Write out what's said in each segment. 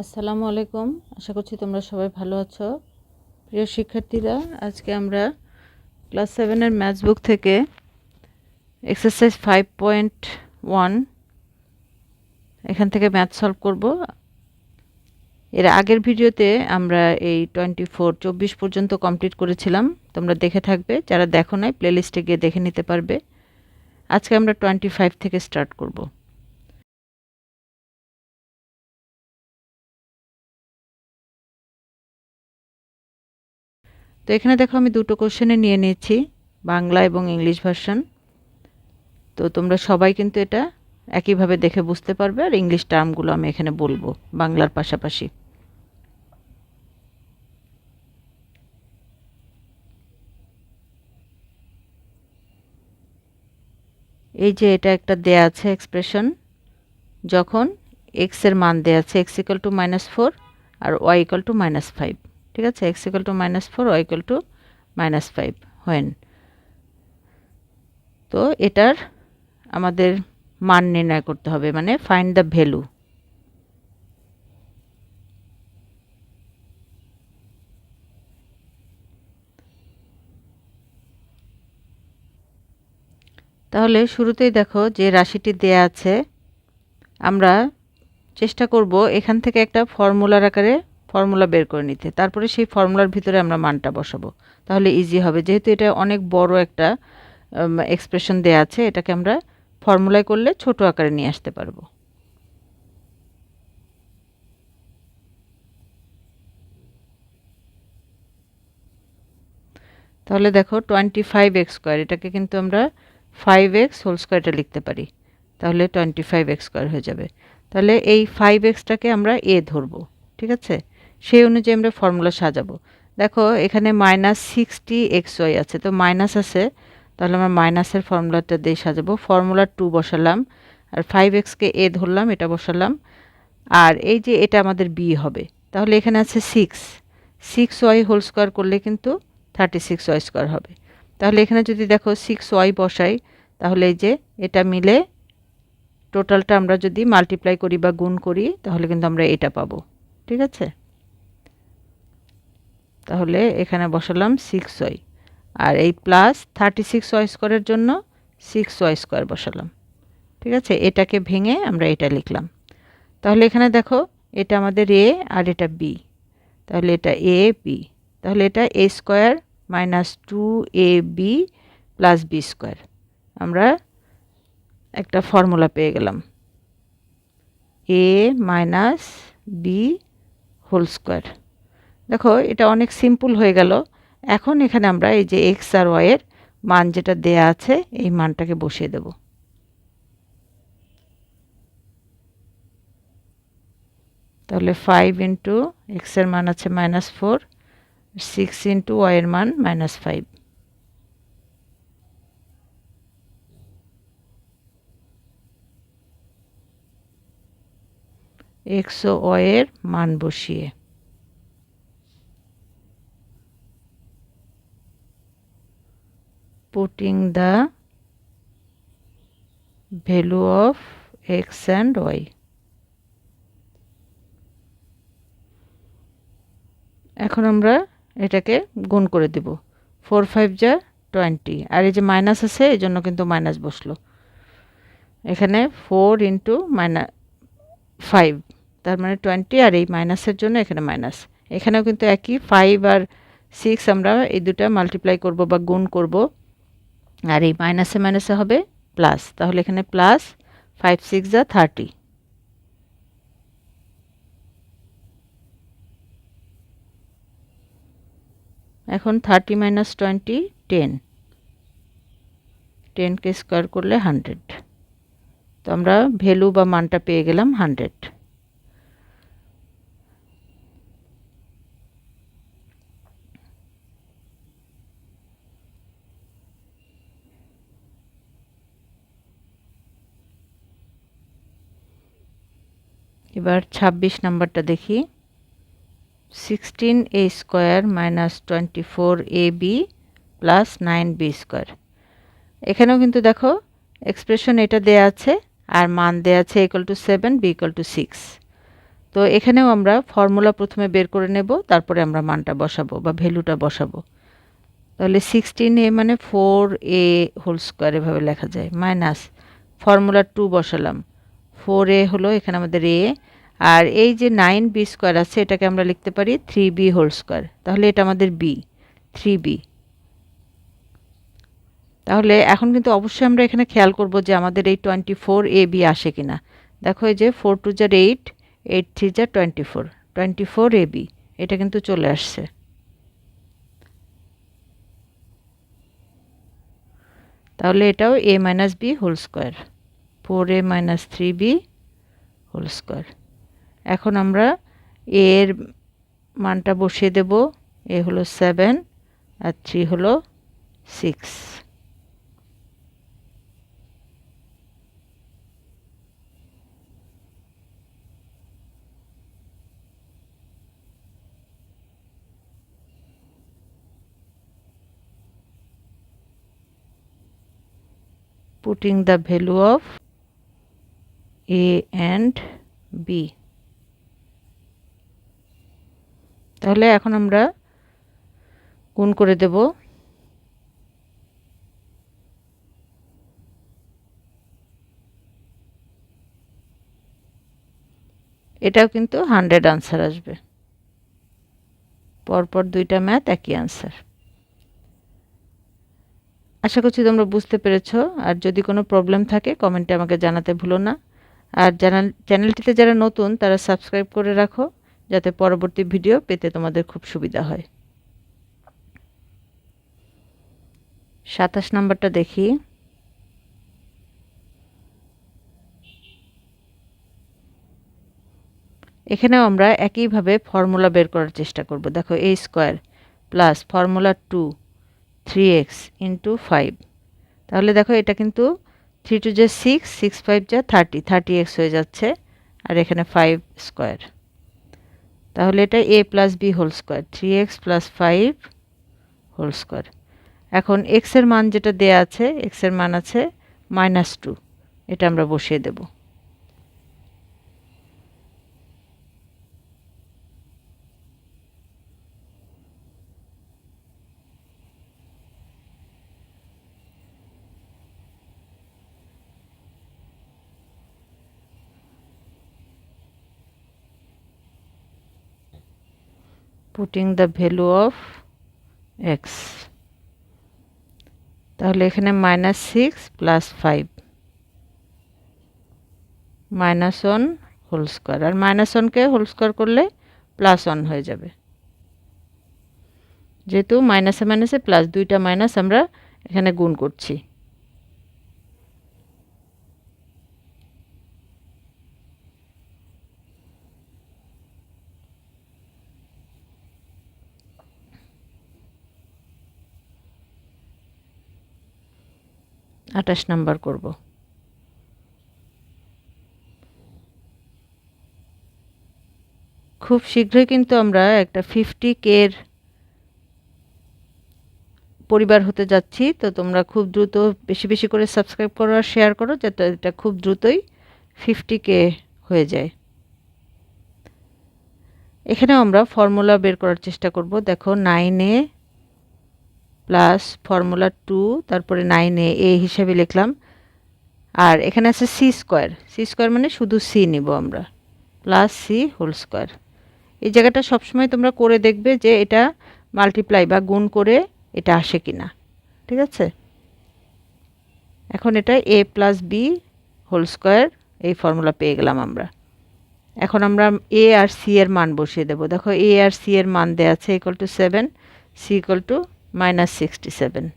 আসসালামু আলাইকুম। আশা করছি তোমরা সবাই ভালো আছো। প্রিয় শিক্ষার্থীরা, আজকে আমরা ক্লাস সেভেনের ম্যাথস বুক থেকে এক্সারসাইজ ফাইভ পয়েন্ট ওয়ান এখান থেকে ম্যাথ সলভ করব। এর আগের ভিডিওতে আমরা এই টোয়েন্টি ফোর চব্বিশ পর্যন্ত কমপ্লিট করেছিলাম। তোমরা দেখে থাকবে, যারা দেখো নাই, প্লেলিস্টে গিয়ে দেখে নিতে পারবে। আজকে আমরা টোয়েন্টি ফাইভ থেকে স্টার্ট করব। তো এখানে দেখো আমি দুটো কোশ্চেনে নিয়ে নিয়েছি, বাংলা এবং ইংলিশ ভার্সন তো তোমরা সবাই কিন্তু এটা একইভাবে দেখে বুঝতে পারবে, আর ইংলিশ টার্মগুলো আমি এখানে বলব বাংলার পাশাপাশি। এই যে এটা একটা দেয়া আছে এক্সপ্রেশন যখন এক্সের মান দেয়া আছে x equal to minus four R y equal to minus five ঠিক আছে? X equal to minus four y equal to minus five when তো এটার আমাদের মান নির্ণয় করতে হবে মানে ফাইন্ড দ্য ভ্যালু তাহলে শুরুতেই দেখো যে রাশিটি দেয়া আছে, আমরা চেষ্টা করব এখান থেকে একটা ফর্মুলার আকারে ফর্মুলা বের করে নিতে। তারপরে সেই ফর্মুলার ভিতরে আমরা মানটা বসাবো। তাহলে ইজি হবে। যেহেতু এটা অনেক বড় একটা এক্সপ্রেশন দেয়া আছে, এটাকে আমরা ফর্মুলায় করলে ছোট আকারে নিয়ে আসতে পারব। তাহলে দেখো টোয়েন্টি ফাইভ এক্স স্কোয়ার এটাকে কিন্তু আমরা ফাইভ এক্স হোল স্কোয়ারটা লিখতে পারি। তাহলে টোয়েন্টি ফাইভ এক্স স্কোয়ার হয়ে যাবে। তাহলে এই ফাইভ এক্সটাকে আমরা এ ধরবো, ঠিক আছে? সেই অনুযায়ী আমরা ফর্মুলা সাজাবো। দেখো, এখানে মাইনাস সিক্সটি এক্স ওয়াই আছে, তো মাইনাস আছে, তাহলে আমরা মাইনাসের ফর্মুলাটা দিয়ে সাজাবো। ফর্মুলা টু বসালাম, আর ফাইভ এক্সকে এ ধরলাম, এটা বসালাম, আর এই যে এটা আমাদের বি হবে, তাহলে এখানে আছে six six y whole square করলে কিন্তু থার্টি সিক্স ওয়াই স্কোয়ার হবে। তাহলে এখানে যদি দেখো সিক্স ওয়াই বসাই, তাহলে এই যে এটা মিলে টোটালটা আমরা যদি মাল্টিপ্লাই করি বা গুণ করি, তাহলে কিন্তু আমরা এটা পাবো। ঠিক আছে? তাহলে এখানে বসালাম সিক্স ওয়াই আর এই প্লাস থার্টি সিক্স ওয়াই স্কোয়ারের জন্য সিক্স ওয়াই স্কোয়ার বসালাম। ঠিক আছে? এটাকে ভেঙে আমরা এটা লিখলাম। তাহলে এখানে দেখো, এটা আমাদের এ আর এটা বি তাহলে এটা এ বি তাহলে এটা a square minus two a b plus b square আমরা একটা ফর্মুলা পেয়ে গেলাম। A minus b whole square দেখো, এটা অনেক সিম্পল হয়ে গেল। এখন এখানে আমরা এই যে এক্স আর ওয়াইয়ের মান যেটা দেয়া আছে, এই মানটাকে বসিয়ে দেব। তাহলে ফাইভ ইন্টু এক্সের মান আছে মাইনাস ফোর সিক্স ইন্টু ওয়াইয়ের মান মাইনাস ফাইভ এক্স ও ওয়ের মান বসিয়ে। Putting the value of x and y. এখন আমরা এটাকে গুণ করে দেব। ফোর ফাইভ যা টোয়েন্টি আর এই যে মাইনাস আছে, এই জন্য কিন্তু মাইনাস বসল। এখানে ফোর ইন্টু মাইনাস ফাইভ তার মানে টোয়েন্টি আর এই মাইনাসের জন্য এখানে মাইনাস এখানেও কিন্তু একই ফাইভ আর সিক্স আমরা এই দুটা মাল্টিপ্লাই করব বা গুণ করব। আর এই মাইনাসে মাইনাসে হবে প্লাস তাহলে এখানে প্লাস ফাইভ সিক্স যা থার্টি এখন থার্টি মাইনাস টোয়েন্টি টেন টেনকে স্কোয়ার করলে হান্ড্রেড তো আমরা ভ্যালু বা মানটা পেয়ে গেলাম হান্ড্রেড এবার ছাব্বিশ নাম্বারটা দেখি। Sixteen a square minus twenty four a b plus nine b square এখানেও কিন্তু দেখো এক্সপ্রেশন এটা দেয়া আছে আর মান দেয়া আছে equal to seven b equal to six তো এখানেও আমরা ফর্মুলা প্রথমে বের করে নেব, তারপরে আমরা মানটা বসাবো বা ভ্যালুটা বসাবো। তাহলে সিক্সটিন এ মানে ফোর এ হোল স্কোয়ার এভাবে লেখা যায়। মাইনাস ফর্মুলা টু বসালাম। ফোর এ হলো এখানে আমাদের এ আর এই যে নাইন বি স্কোয়ার আছে, এটাকে আমরা লিখতে পারি থ্রি বি হোল স্কোয়ার তাহলে এটা আমাদের বি থ্রি বি তাহলে এখন কিন্তু অবশ্যই আমরা এখানে খেয়াল করব যে আমাদের এই টোয়েন্টি ফোর এ বি আসে কিনা। দেখো এই যে ফোর টু জার eight eight three jar twenty four twenty four a b এটা কিন্তু চলে আসছে। তাহলে এটাও a minus b whole square four a minus three b whole square এখন আমরা এর মানটা বসিয়ে দেব। এ হলো সেভেন আর থ্রি হলো six putting the value of a and b. তাহলে এখন আমরা গুণ করে দেব এটাও কিন্তু হান্ড্রেড আনসার আসবে। পরপর দুইটা ম্যাথ একই আনসার আশা করছি তোমরা বুঝতে পেরেছ। আর যদি কোনো প্রবলেম থাকে কমেন্টে আমাকে জানাতে ভুলো না। আর জানাল চ্যানেলটিতে যারা নতুন, তারা সাবস্ক্রাইব করে রাখো, যাতে পরবর্তী ভিডিও পেতে তোমাদের খুব সুবিধা হয়। সাতাশ নাম্বারটা দেখি। এখানেও আমরা একইভাবে ফর্মুলা বের করার চেষ্টা করব। দেখো a square plus formula two three x into five তাহলে দেখো, এটা কিন্তু থ্রি টু যে সিক্স সিক্স ফাইভ যা থার্টি থার্টি এক্স হয়ে যাচ্ছে, আর এখানে ফাইভ স্কোয়ার। তাহলে এটা a plus b whole square, three x plus five whole square. এখন এক্সের মান যেটা দেয়া আছে এক্সের মান আছে মাইনাস টু, এটা আমরা বসিয়ে দেবো। Putting the value of x. তাহলে এখানে minus six plus five minus one whole square আর মাইনাস ওয়ানকে হোল স্কোয়ার করলে প্লাস ওয়ান হয়ে যাবে। যেহেতু মাইনাসে মাইনাসে প্লাস দুইটা মাইনাস আমরা এখানে গুণ করছি। আঠাশ নাম্বার করব। খুব শীঘ্রই কিন্তু আমরা একটা ফিফটি কের পরিবার হতে যাচ্ছি, তো তোমরা খুব দ্রুত বেশি বেশি করে সাবস্ক্রাইব করো আর শেয়ার করো যাতে এটা খুব দ্রুতই ফিফটি কে হয়ে যায়। এখানেও আমরা ফর্মুলা বের করার চেষ্টা করব। দেখো নাইনে প্লাস ফর্মুলা টু তারপরে নাইনে এ হিসাবে লিখলাম। আর এখানে আছে সি স্কোয়ার সি স্কোয়ার মানে শুধু সি নিব আমরা। প্লাস সি হোল স্কোয়ার এই জায়গাটা সবসময় তোমরা করে দেখবে যে এটা মাল্টিপ্লাই বা গুণ করে এটা আসে কি না ঠিক আছে? এখন এটা a plus b whole square এই ফর্মুলা পেয়ে গেলাম আমরা। এখন আমরা এ আর সি এর মান বসিয়ে দেবো। দেখো এ আর সি এর মান দেওয়া আছে equal to seven c equal to minus 67.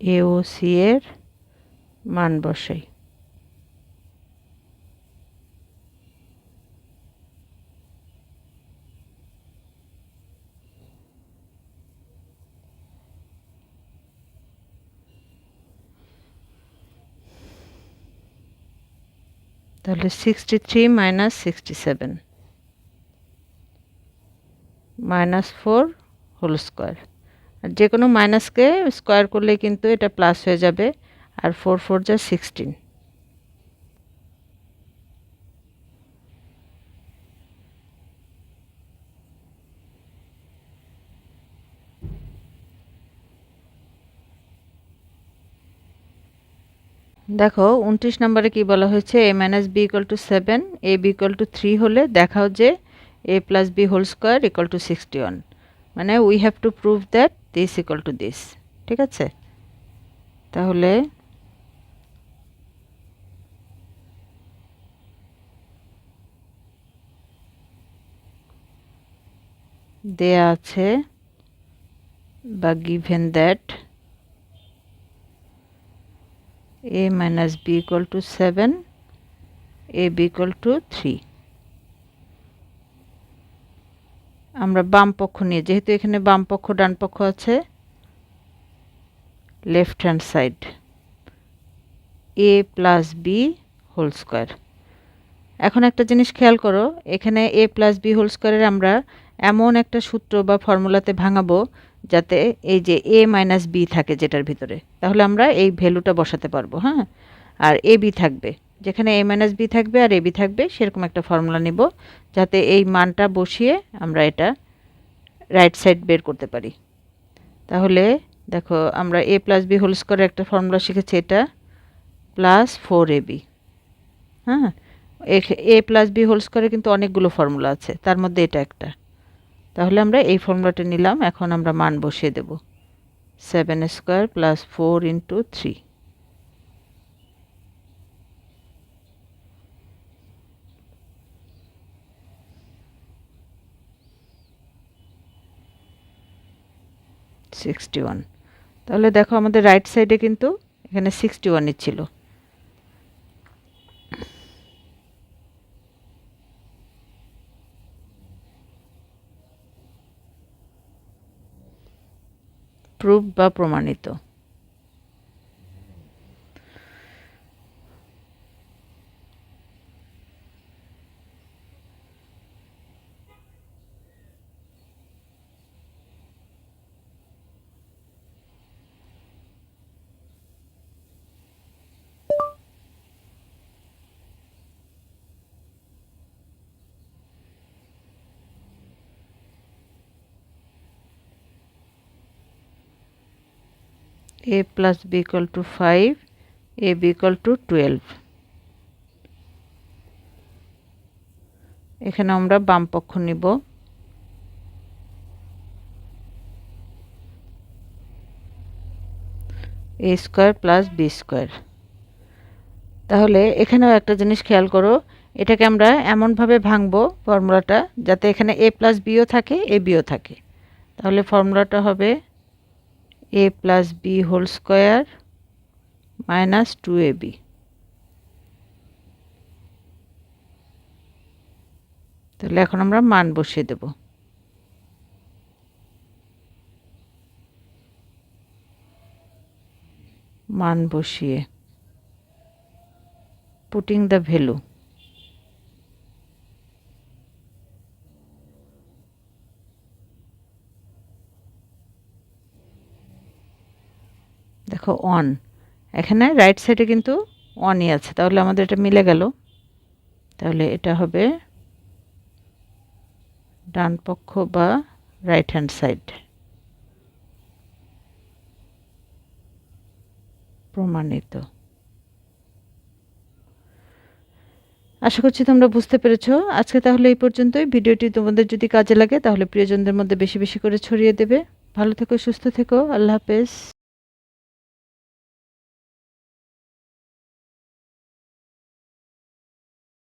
এওসি এর মান বসাই তাহলে sixty three minus sixty seven minus four whole square আর যে কোনো মাইনাসকে স্কোয়ার করলে কিন্তু এটা প্লাস হয়ে যাবে। আর ফোর ফোর যা সিক্সটিন দেখো, উনত্রিশ নম্বরে কি বলা হয়েছে? A minus b equal to seven a b equal to three হলে দেখাও যে a plus b whole square equal to sixty one মানে we have to prove that this equal to this ঠিক আছে? তাহলে দেয়া আছে বা given that a minus b equal to 7 a b equal to 3 আমরা বাম পক্ষ নিয়ে, যেহেতু এখানে বাম পক্ষ, ডান পক্ষ আছে left hand side a plus b whole square এখন একটা জিনিস খেয়াল করো, এখানে এ প্লাস বি হোল স্কোয়ারের আমরা এমন একটা সূত্র বা ফর্মুলাতে ভাঙাবো যাতে এই যে এ মাইনাস বি থাকে যেটার ভিতরে, তাহলে আমরা এই ভ্যালুটা বসাতে পারব হ্যাঁ? আর এ বি থাকবে, যেখানে এ মাইনাস বি থাকবে আর এ বি থাকবে, সেরকম একটা ফর্মুলা নিব, যাতে এই মানটা বসিয়ে আমরা এটা রাইট সাইড বের করতে পারি। তাহলে দেখো, আমরা এ প্লাস বি হোল স্কোয়ারের একটা ফর্মুলা শিখেছি, এটা প্লাস ফোর এ বি হ্যাঁ? এ প্লাস বি হোল স্কোয়ারে কিন্তু অনেকগুলো ফর্মুলা আছে, তার মধ্যে এটা একটা। তাহলে আমরা এই ফর্মুলাটা নিলাম, এখন আমরা মান বসিয়ে দেব। Seven square plus four into three sixty one তাহলে দেখো আমাদের রাইট সাইডে কিন্তু এখানে সিক্সটি ওয়ানই ছিল। প্রুফ বা প্রমাণিত। A plus b equal to 5 a b equal to 12 এখানে আমরা বাম পক্ষ নিব। A square plus b square তাহলে এখানেও একটা জিনিস খেয়াল করো, এটাকে আমরা এমনভাবে ভাঙবো ফর্মুলাটা যাতে এখানে এ প্লাস বিও থাকে এ বিও থাকে। তাহলে ফর্মুলাটা হবে a plus b whole square minus two a b তাহলে এখন আমরা মান বসিয়ে দেব। মান বসিয়ে পুটিং দ্য ভ্যালু দেখো অন এখানে রাইট সাইডে কিন্তু অনই আছে। তাহলে আমাদের এটা মিলে গেল। তাহলে এটা হবে ডান পক্ষ বা রাইট হ্যান্ড সাইড প্রমাণিত। আশা করছি তোমরা বুঝতে পেরেছ। আজকে তাহলে এই পর্যন্তই। ভিডিওটি তোমাদের যদি কাজে লাগে, তাহলে প্রিয়জনদের মধ্যে বেশি বেশি করে ছড়িয়ে দেবে। ভালো থেকো, সুস্থ থেকো। আল্লাহ হাফেজ।